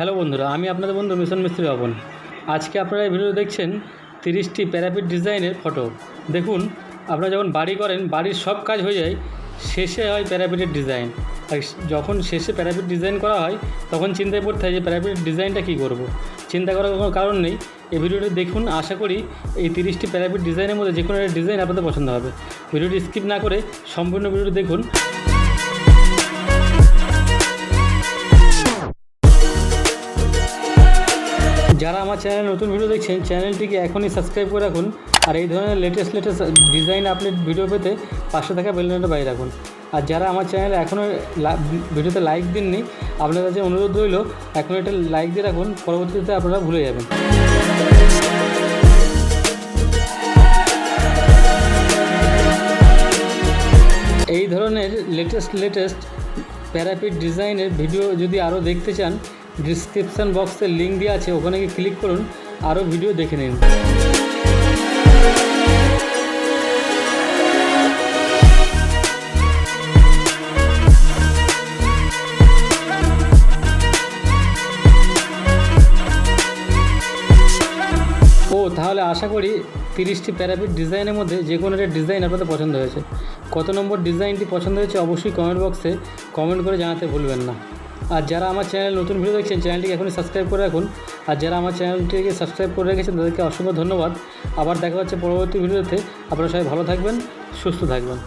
Hello বন্ধুরা, আমি আপনাদের বন্ধু মিশন মিস্ত্রি ভবন আজকে আপনারা এই ভিডিও দেখছেন তিরিশটি প্যারাপিট ডিজাইনের ফটো। দেখুন, আপনারা যখন বাড়ি করেন, বাড়ির সব কাজ হয়ে যায়, শেষে হয় প্যারাপিটের ডিজাইন। যখন শেষে প্যারাপিট ডিজাইন করা হয়, তখন চিন্তায় পড়তে হয় যে প্যারাপিটের ডিজাইনটা কী করব। চিন্তা করার কোনো কারণ নেই। এই ভিডিওটি দেখুন, আশা করি এই তিরিশটি প্যারাপিট ডিজাইনের মধ্যে যে কোনো একটা ডিজাইন আপনাদের পছন্দ হবে। ভিডিওটি স্কিপ না করে সম্পূর্ণ ভিডিওটি দেখুন। যারা আমার চ্যানেলে নতুন ভিডিও দেখছেন চ্যানেলটিকে এখনই সাবস্ক্রাইব করে রাখুন আর এই ধরনের latest latest design update video পেতে পাশে থাকা বেলনটা বাইরে রাখুন। আর যারা আমার চ্যানেলে এখনও ভিডিওতে লাইক দিননি, আপনাদের কাছে অনুরোধ রইল এখন একটা লাইক দিয়ে রাখুন, পরবর্তীতে আপনারা ভুলে যাবেন। এই ধরনের লেটেস্ট লেটেস্ট প্যারাপিট ডিজাইনের ভিডিও যদি আরও দেখতে চান ডিসক্রিপশান বক্সে লিঙ্ক দেওয়া আছে, ওখানে গিয়ে ক্লিক করুন আরও ভিডিও দেখে নিন। ও, তাহলে আশা করি তিরিশটি প্যারাপিট ডিজাইনের মধ্যে যে কোনো একটা ডিজাইন আপনাদের পছন্দ হয়েছে। কত নম্বর ডিজাইনটি পছন্দ হয়েছে অবশ্যই কমেন্ট বক্সে কমেন্ট করে জানাতে ভুলবেন না। আর যারা আমার চ্যানেল নতুন ভিডিও দেখছেন, চ্যানেলটিকে এখনই সাবস্ক্রাইব করে রাখুন। আর যারা আমার চ্যানেলটিকে সাবস্ক্রাইব করে রেখেছেন, তাদেরকে অসংখ্য ধন্যবাদ। আবার দেখা হচ্ছে পরবর্তী ভিডিওতে। আপনারা সবাই ভালো থাকবেন, সুস্থ থাকবেন।